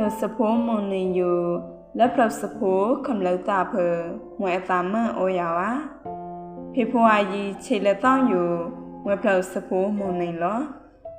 လောစဖိုးမွန်နေယူလက်ဖလစဖိုးခမလောက်တာဖငွေအတာမန်အိုယာဝါဖေဖွာကြီးခြေလက်တောင်းယူငွေဖလစဖိုးမွန်နေလော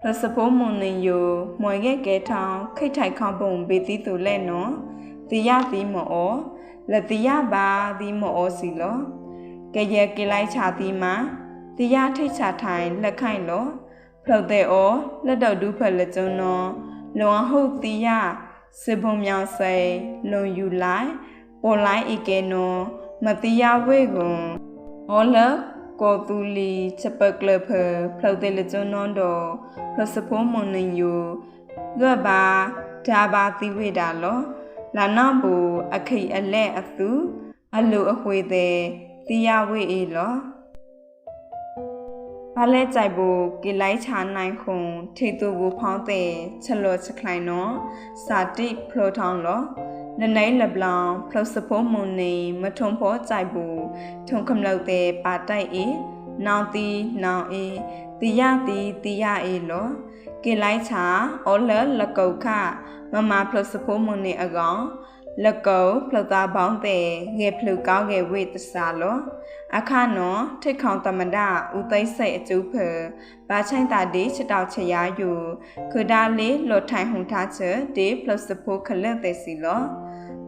ဖလစဖိုးမွန်နေယူမွေရဲ့ကဲထောင်းခိတ်ထိုက်ခေါပုံဘေတီတူလဲနော်တီရတီမောလက်တီရပါတီမောစီလောကဲရဲ့ကိလိုက်ချာတီမှာတီရထိတ်ချထိုင်လက်ခိုင်လောဖလောက်တဲ့ဩလက်တော့ဒူးဖက်လက်ကျုံနော်လွန်ဟုတ်တီရ စေဘုံမြောင်စိလွန်ယူလိုက်ပေါ်လိုက်ဧကေနောမတိယဝေကွန်ဟောလကိုတူလီချက်ပကလဖဖလောက်တဲ့လကျွန်းနွန်တော်ဖလစဖိုးမွန်နင်ယူလွတ်ပါဒါပါတိဝေတာလောလာနော့ဘူအခိအလဲအသူအလူအဝေတဲ့တိယဝေအေလော ဘာလဲကြိုက်ဖို့ကိလိုက်ချာနိုင်ခုံထေတူကိုဖောင်းတဲ့ချက်လော့ချက်ခိုင်နော်စာတိဖလိုထောင်းလောနနိုင်လဘလောင်ဖလော့စဖိုးမွန်နေမထုံဖို့ကြိုက်ဖို့ထုံခမလောက်တဲ့ပါတိုက်အေနောင်တီနောင်အေတီရတီတီရအေလောကိလိုက်ချာအော်လလကုတ်ခမမဖလော့စဖိုးမွန်နေအကောင် လကောဖလတာဘောင်းတဲ့ငယ်ဖလူကောင်းငယ်ဝိတစာလောအခါနော်ထိတ်ခေါင်တမဒဦးသိမ့်စိတ်အကျူဖဘာချိုင်တာဒီချတောက်ချရာယူခဒါလေးလော်ထိုင်ဟုန်ထားချက်ဒီပလစဖိုခလက်တဲ့စီလော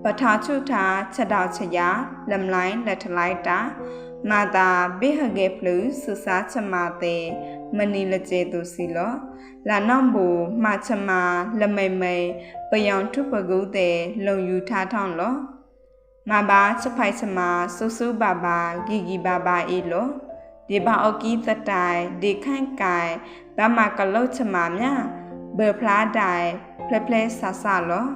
ပထာချုထားချက်တောက်ချရာလမ်လိုင်းလက်ထလိုက်တာမာတာဘေဟဂေဖလူဆူစာချမာတဲ့ မနီလကျေသူစီလောလာနောင်ဘူမှာချမာလမိတ်မိတ်ပယောင်ထုပကုတဲ့လုံယူထားထောင်းလောမဘာချက်ဖိုက်ချမာဆူဆူဘာဘာဂီဂီဘာဘာအေလောဒီဘာအော်ကီသတိုင်ဒီခန့်ကိုင်ဘာမကလုတ်ချမာမြဘေဖလားတိုင်ဖလက်ဖလက်ဆာဆာလော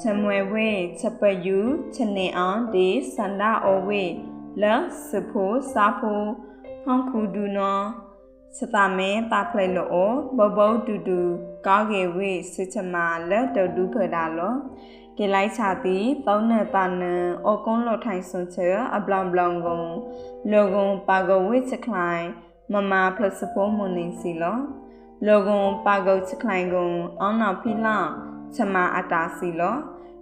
ချမွေဝေချက်ပယူချက်နေအောင်ဒီစန္ဒအိုဝေလစဖိုးစာဖိုးဟောင်းခုဒူနော စတမဲတာဖလေလောဘဘဒူဒူကောင်းကေဝိစချမာလက်တဒူဖဒါလောကေလိုက်ချာတီသုံးနဲ့တာနံအောကုန်းလောထိုင်ဆွန်ချေအပလောင်ပလောင်ကုံလောကုံပါကဝိချခလိုင်မမဖလစဖိုးမွန်နေစီလောလောကုံပါကုတ်ချခလိုင်ကုံအောင်းနာဖီလောင်ချမအတာစီလော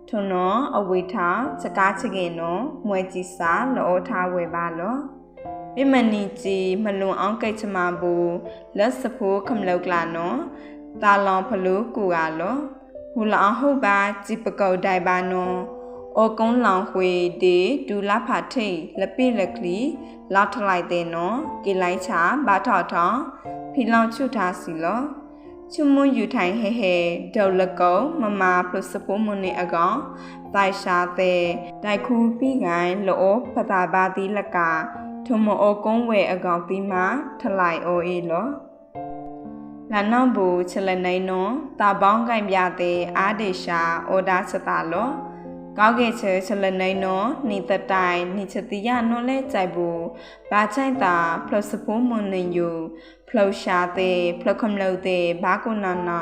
ထုံနောအဝေထားစကားချကေနောမွဲကြည်စာလောထားဝဲပါလော ပြမနီကြီးမလွန်အောင်ကိတ်ချမဘူလက်စဖိုးခမလောက်ကလာနော်တာလောင်ဖလူကူကလောဟူလောင်ဟုတ်ပါကြည်ပကောက်တိုင်ပါနော်အောကုန်းလောင်ခွေဒီဒူလာဖာထိတ်လပိလကလီလောက်ထလိုက်တဲ့နော်ကေလိုက်ချဘာထောက်ထောင်းဖီလောင်ချွတ်ထားစီလောချုံမွန်ယူထိုင်ဟဲဟဲဒေါလကောမမပလစပိုမွန်နေအကောင်တိုင်ရှာတဲ့တိုင်ခူပြီးကိုင်လောပတာပါတိလက ထုံမအိုကုန်းဝဲအကောင်ပြီးမှထလိုက်အိုအေလောလာနောဘူချလနိုင်နောတာပေါင်းကင်ပြတဲ့အာဒေရှာအော်ဒါစတာလောကောက်ကေချေချလနိုင်နောနိတတိုင်နိချတိယနောလဲကြိုက်ဘူးဘာချိုင်တာဖလစဖိုးမွန်နေယူဖလောက်ရှာတဲ့ဖလခမလို့တဲ့ဘာကုနာနာ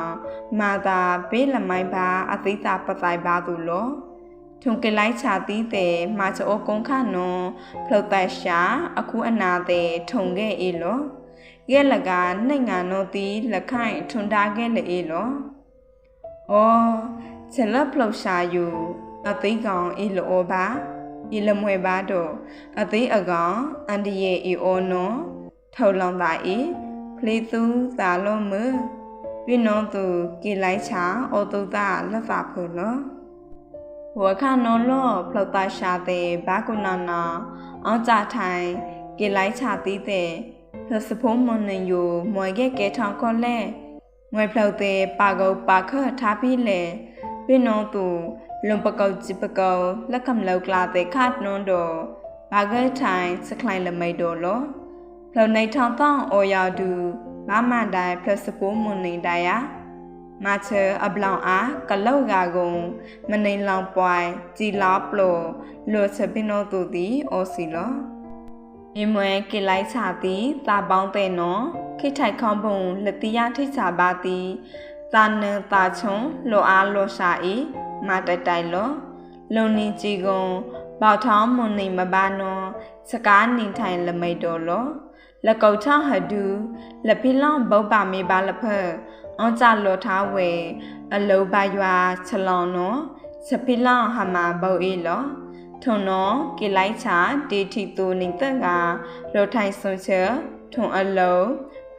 မာတာဘေးလမိုင်းပါအသိတာပတိုင်ပါသူလော ထုံကလိုက်ချာတီးတဲ့မာချောကုန်းခနွန်ဖလောက်တရှာအခုအနာတဲ့ထုံခဲ့အေလောကဲလကနှိတ်ငါနောတီလက်ခိုင်ထွန်တာခဲ့လေအေလောအော်ချက်လဖလောက်ရှာယူအသိကောင်အေလောပါဤလမွေပါတော့အသိအကောင်အန်ဒီရဲ့ဤအောနောထော်လောင်တာဤဖလေသူသာလုံးမပြနောသူကေလိုက်ချာအောတုတာလက်သာဖလော ဝခနောလောဖလောက်တာရှာတဲ့ဘာကုနာနာအောင်ကြထိုင်ကေလိုက်ချတီးတဲ့ဖစဖုံးမွန်နယိုမွေကဲကဲထောင်ခေါ်လဲငွေဖလောက်တဲ့ပါကုတ်ပါခထားပြီးလေပြနောသူလွန်ပကောက်จิပကောလက်ကမလောက်ကလာတဲ့ခတ်နွန်းတော့ဘာဂဲထိုင်စကလိုင်းလမိတ်တော့လောဖလုံနေထောင်တောင်းအော်ယာဒူဘာမန်တိုင်ဖလစပိုးမွန်နေတိုင်ယာ မချေအဘလောင်အားကလောက်ကကုံမနေလောင်ပွိုင်ကြည်လာပလိုလောချပင်းတို့သူသည်အော်စီလောအမွဲကိလိုက်ချသည်တာပေါင်းတဲ့နော်ခိထိုက်ခေါပုံလက်တီးရထိချပါသည်တာနန်တာချုံလောအားလောရှာဤမတတိုင်လောလုံနေကြည်ကုံပေါထောင်းမွန်နေမပါနောစကားနေထိုင်လမိတ်တော်လောလကောက်ချဟဒူလဖိလောင်ဘောပါမေပါလဖ အောင်ကြလောထားဝဲဖအလောဘရွာချလောင်နောစပိလောင်ဟမဘောအေလောထုံနောကိလိုက်ချာဒေတီတူနိတကလောထိုင်ဆုံချထုံအလော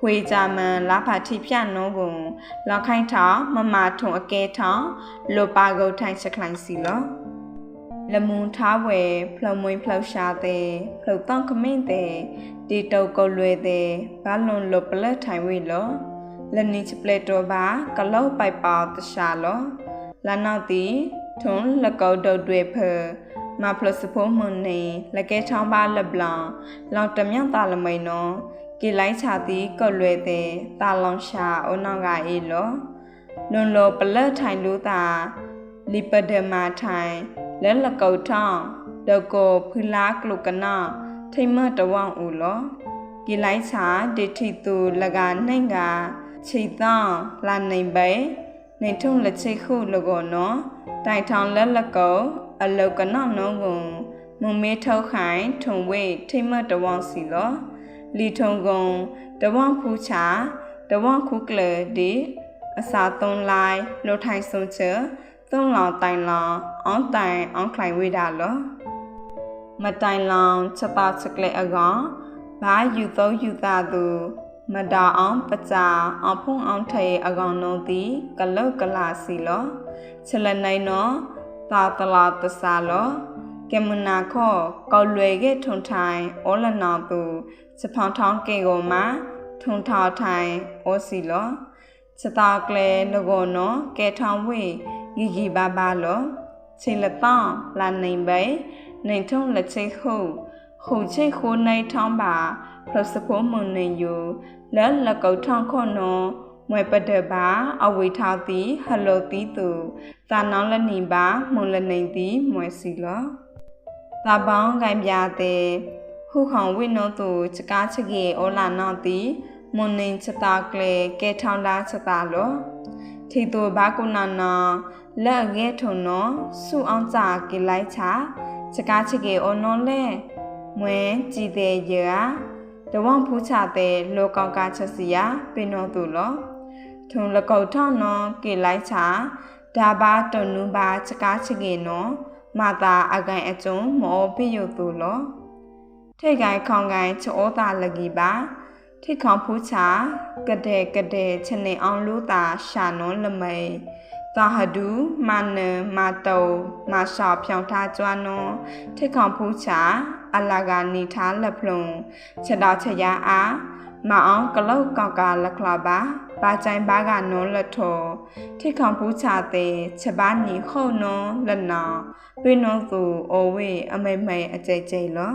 ဝေကြမန်လာဖာတိပြနောကိုလောက်ခိုင်းထောင်မမထုံအကဲထောင်လောပါကုတ်ထိုင်စခလိုင်းစီလောလမွန်ထားဝဲဖလုံမွင်ဖလောက်ရှာတဲ့ဖလောက်တောင်းခမင်းတဲ့ဒီတုတ်ကုတ်လွဲတဲ့ဘာလွန်လပလက်ထိုင်ဝေလော လနိချပလက်တော်ပါကလောက်ပိုက်ပေါတရှာလောလာနောက်တီထုံလကောက်တုတ်တွေဖမဖလစဖို့မွန်နေလကဲချောင်းပါလဘလောင်လောင်တမြောက်တာလမိန်နော်ကိလိုက်ချာတီကော့လွဲတဲ့တာလောင်ရှာအုံနောက်ကအေးလောလွန်လောပလက်ထိုင်လို့တာလီပဒမာထိုင်လဲလကောက်ထောင်းဒကောဖူလာကလုကနာထိမတဝအောင်ဦးလောကိလိုက်ချာဒိဋ္ဌိသူလကနိုင်က ခြိတောင်းလာနိုင်ပဲနေထုံလက်ချိခုလကောနော်တိုင်ထောင်လက်လကောအလောကနောနောကိုမုံမေထောက်ခိုင်ထုံဝေထိမတဝအောင်စီလောလီထုံကုံတဝဖူးချာတဝခုကလဒီအစာသုံးလိုက်လိုထိုင်ဆုံးချသုံးလောင်တိုင်လောင်အောင်းတိုင်အောင်းခလိုင်ဝေတာလောမတိုင်လောင်ချက်ပါချက်ကလေအကောင်ဘာယူသောယူတာသူ မတာအောင်ပကြအောင်ဖုံအောင်ထေအကောင်လုံးသည်ကလုတ်ကလာစီလောချက်လနိုင်နောတာတလာတစားလောကမနာခောကောက်လွယ်ခဲ့ထုံထိုင်ဩလနောင်သူစဖောင်းထောင်းကေကိုမှာထုံထောင်းထိုင်ဩစီလောစတာကလေလကောနောကဲထောင်းဝေဂီဂီဘာဘာလောချေလတောင်းလာနိုင်ပဲနိုင်ထုံလက်ချိခုခုချိခိုးနိုင်ထောင်းပါ ပလစဖို့မွန်နေယူလဲလကောက်ထောင်းခွန်နောမွေပဒဘာအဝိထာတိဟလိုတိတုတာနောင်းလနိပါမွန်လနေတိမွေစီလောတာပေါင်းကံပြတဲ့ဟုခေါင်ဝိနောတုစကားချကေဩလာနောတိမွန်နေချတာကလေကဲထောင်းတာချတာလောထေတုဘာကုနာနာလက်ငဲထုံနောစုအောင်ကြကေလိုက်ချစကားချကေဩနောလဲမွဲကြည်တဲ့ရာ တဝံဖူးချတဲ့လောကောင်ကချက်စီယာပင်တော်သူလောထုံလကောက်ထောင်းနောကေလိုက်ချဒါဘာတနုဘာစကားချကေနောမာတာအကန်အကျုံမောပိယုသူလောထိတ်ကိုင်ခေါင်ကိုင်ချောတာလကီပါထိခေါင်ဖူးချကတဲ့ကတဲ့ချနေအောင်လို့တာရှာနွန်လမိန်သာဟဒူမာနမာတောမာရှောဖြောင်းထားကျွမ်းနွန်ထိခေါင်ဖူးချ အလာဂာနီထားလက်ဖလုံချက်တော်ချက်ရအားမအောင်ကလောက်ကောက်ကလကလာပါပါချိုင်ဘာကနွန်လက်ထောထိခေါင်ဖူးချတဲ့ချက်ပါနီခုံနွန်လက်နာပြင်းနုံသူအိုဝေအမေမေအကြိတ်ကြိတ်လော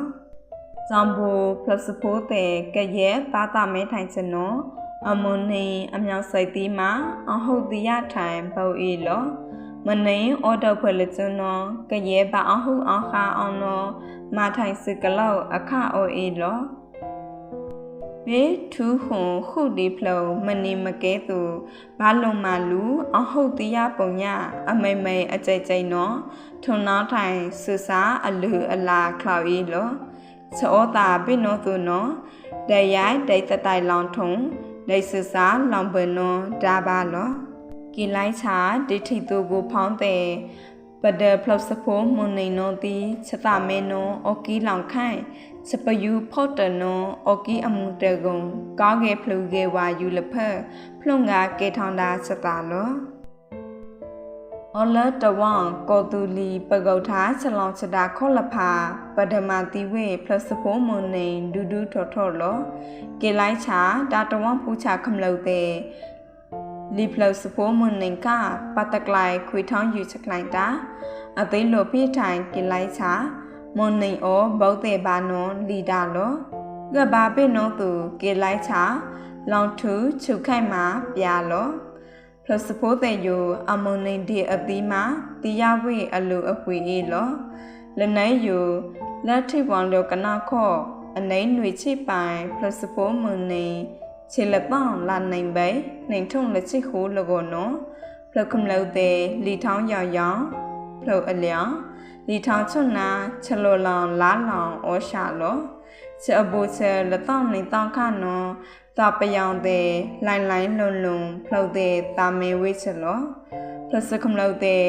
ဇမ်ဘူပလစဖိုတဲ့ကရဲပါတာမဲထိုင်စနောအမွန်နေအမြောက်စိတ်တီမှာအဟုတ်တိယထိုင်ပုတ်ဤလော မနေအော်တော့ဖွဲ့လက်စွန်းနောကရဲပါအဟုတ်အောင်ခါအောင်နောမထိုင်စကလောက်အခအိုဤလောဘေထူခွန်ခုဒီဖလုံမနေမကဲသူဘာလုံမာလူအဟုတ်တရားပုံညအမိမိအကြိတ်ကြိတ်နော်ထုံနောက်ထိုင်ဆူစာအလူအလာခလောက်ဤလောစောတာပိနောသူနော်တရိုက်ဒိတ်တတိုင်လောင်ထုံဒိတ်ဆူစာလောင်ပနောဒါပါလော ကိလိုက်ချာဒိဋ္ဌိသူကိုဖောင်းတဲ့ပဒဖလောက်စဖို့မွန်နေနောတိချက်တာမဲနောအော်ကီလောင်ခိုင်စပယူဖော့တနောအော်ကီအမှုတကုံကောင်းငယ်ဖလူငယ်ဝါယူလဖက်ဖလုံငါကေထောင်းတာစတာလောအော်လတဝံကောတူလီပကုတ်ထားချလောင်ချတာခောလဖာပဒမတိဝေဖလစဖို့မွန်နေဒူဒူထော်ထော်လောကေလိုက်ချာတာတဝံပူချခမလို့တဲ့ လီဖလောက်စဖိုးမွန်နင်ကပတ်တကလိုက်ခွေထောင်းယူချက်လိုက်တာအသိလိုပြထိုင်ကိလိုက်ချာမွန်နင်အောဗုဒ္ဓေဘာနွန်လီဒါလောကဘာပိနောသူကိလိုက်ချာလောင်ထူချုပ်ခိုက်မှာပြာလောဖလစဖိုးတဲ့ယိုအမွန်နင်ဒီအသီးမှာတီရဝေအလူအခွေအေးလောလနိုင်ယိုလက်ထိပွန်လောကနာခောအနိမ့်ຫນွေချိပိုင်ဖလစဖိုးမွန်နင် ခြေလက်ပေါင်လာနိုင်ပဲနိုင်ထုံလက်ချိခိုးလကောနော်ဖလကမလို့တဲ့လီထောင်းရောင်ရောင်ဖလို့အလျောင်းလီထောင်းချွနာချလောလောင်လာလောင်ဩရှာလောချအဘူချလတောင်းနေတောင်းခနော်တာပယောင်တဲ့လိုင်လိုင်လုံလုံဖလောက်တဲ့တာမေဝိချလောဖလစကမလောက်တဲ့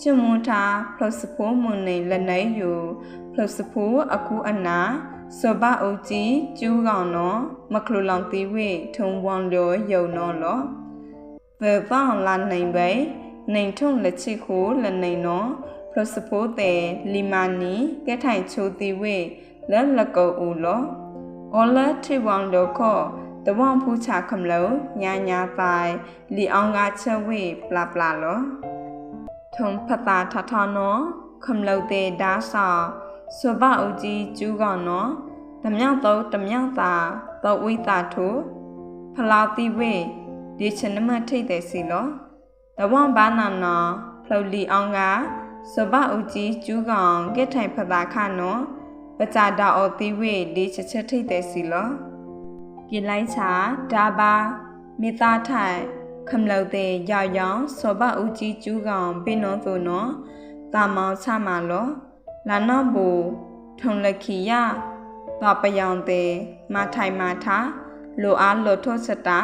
ချမွန်တာဖလစဖိုးမွန်နေလနိုင်ယူဖလစဖိုးအခုအနာ စောဘအုတ်ကြီးကျူးကောင်နော်မခလူလောင်တီဝေထုံဝွန်လျောယုံနော်လောသေပောင်းလာနိုင်ပဲနိုင်ထုံလက်ချစ်ခိုလနိုင်နော်ဖလစဖိုးတဲ့လီမာနီကဲထိုင်ချိုတီဝေလက်လကောဦးလောအော်လာတီဝွန်လောခောတဝံဖူးချခမလို့ညာညာတိုင်လီအောင်ကချက်ဝေပလာပလာလောထုံဖတာထထနောခမလို့တဲ့ဒါစာ စွပအုပ်ကြီးကျူးကောင်နော်ဓမြောက်တော့ဓမြောက်သာတော့ဝိတာထိုဖလာတိဝင်းဒီချနမထိတ်တယ်စီလောတဝံဘာနာနာဖလုတ်လီအောင်ကစပအုတ်ကြီးကျူးကောင်ကက်ထိုင်ဖတာခနောပကြတာအော်တိဝေဒီချက်ချက်ထိတ်တယ်စီလောကိလိုက်ချာဒါဘာမေတာထိုင်ခမလုတ်တဲ့ရရောင်စပအုတ်ကြီးကျူးကောင်ပင်နောသူနောတာမောင်ချမလော လာနဘူထုံလခိယတပယောင်တေမထိုင်မထာလိုအားလိုထောစတာ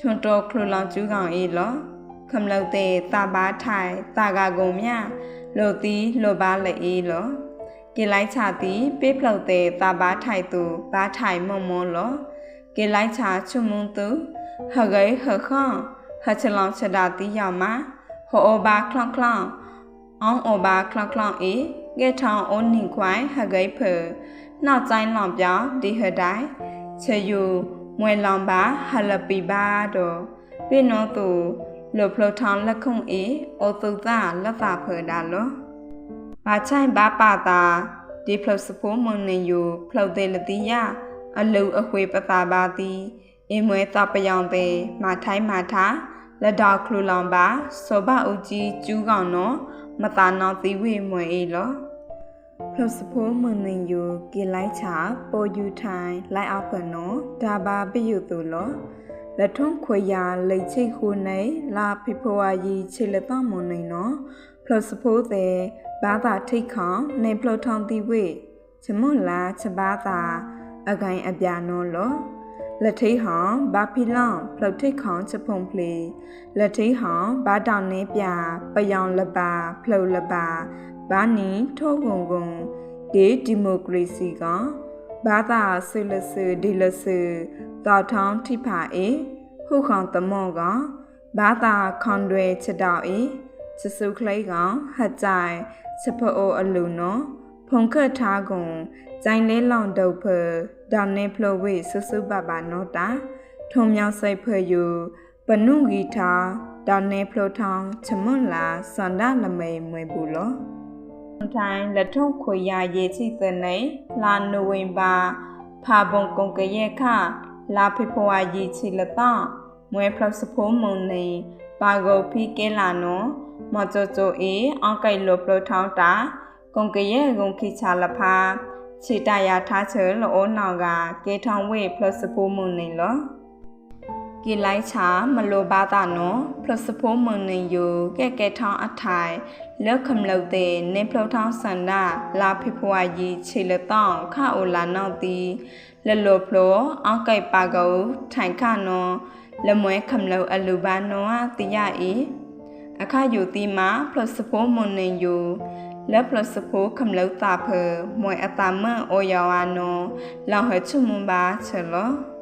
ထွန်တော်ခလူလောင်ကျူးကောင်အေလောခမလုတ်တဲ့တာပါထိုင်တာကကုံမြလိုတီလိုပါလေအေလောကေလိုက်ချတီပေးဖလုတ်တဲ့တာပါထိုင်သူဘာထိုင်မွန်မွန်လောကေလိုက်ချချုံမွန်သူဟဂိဟခေါဟချလောင်ချဒါတီယောင်မဟောဘာခလောင်ခလောင်အောင်အဘာခလောင်ခလောင်အေ ကဲထောင်အိုနင်ခွိုင်ဟဂိဖနောက်ကျိုင်းလောင်ပြောင်းဒီဟဒိုင်ချေယူမွေလောင်ပါဟလပီဘာတော့ပြနောတူလောဖလထောင်လက်ခုံအေအိုတုသာလက်သာဖဒါလောဘာချိုင်ဘာပါတာဒီဖလစဖိုးမွန်နေယူဖလောက်တဲ့လတိယအလူအခွေပတာပါသည်အင်းမွဲတပယောင်တဲ့မထိုင်းမထားလက်တော်ခလူလောင်ပါစောဘအုတ်ကြီးကျူးကောင်နော်မတာနောသီဝေမွေအေလော ဖလစဖိုးမနင်ယူကေလိုက်ချာပေါ်ယူထိုင်လိုက်အောက်ဖနောဒါဘာပိယုတူလောလက်ထုံခွေယာလိတ်ချိတ်ခုနေလာဖိဖွာရီခြေလက်တော့မွန်နေနော်ဖလစဖိုးတဲ့ဘာသာထိတ်ခေါနေဖလထောင်တီဝေချမွန်လာချဘာသာအကိုင်အပြာနောလောလက်ထိဟောင်ဘာဖီလောင်ဖလုတ်ထိခေါင်ချဖုံဖလီလက်ထိဟောင်ဘာတောင်နေပြပယောင်လပါဖလုတ်လပါ ဘာနီထောဂုံဂုံဒီဒီမိုကရေစီကဘာသာဆွေလဆူဒီလဆူတောက်ထောင်းထိဖာအေဟုခေါင်တမောကဘာသာခွန်တွေချက်တော့အေချစုခလေးကဟတ်ကြိုင်စဖအိုအလူနော်ဖုန်ခတ်ထားကုန်ဂျိုင်လဲလောင်တုတ်ဖဒေါန်နေဖလိုဝေဆဆူပပနောတာထုံမြောက်စိတ်ဖယူပနုဂီထာဒေါန်နေဖလိုထောင်းချမွန်လာစန္ဒလမေမွေဘူးလော ထိုင်လက်ထုံခွေရရေချိသနေလာနိုဝင်ဘာဖာဘုံကုံကရဲ့ခလာဖေဖွာရီချီလတော့မွေဖလစဖိုးမုန်နေပါဂိုဖီကဲလာနောမကြိုကြိုအေအင်ကိုင်လိုဖလိုထောင်းတာကုံကရဲ့ကုံခိချလဖာခြေတရထားချေလောနောင်ကကေထောင်ဝေပလစဖိုးမွန်နေလော ကေလိုက်ချာမလိုဘာတာနောပလစဖိုးမွန်နေယိုကဲကဲထောင်းအထိုင်လက်ခမလုတ်တဲ့နေဖလောထောင်းစန္ဒလာဖိဖွာကြီးခြေလတောင်းခအိုလာနောက်တီလလောဖလောအောက်ကိုက်ပါကောထိုင်ခနောလမွဲခမလုတ်အလူဘာနောတိယဤအခါယူတီမာပလစဖိုးမွန်နေယိုလက်ပလစဖိုခမလောက်တာဖမွေအတာမန်အိုယောအာနိုလောင်ဟချုံမဘာချေလော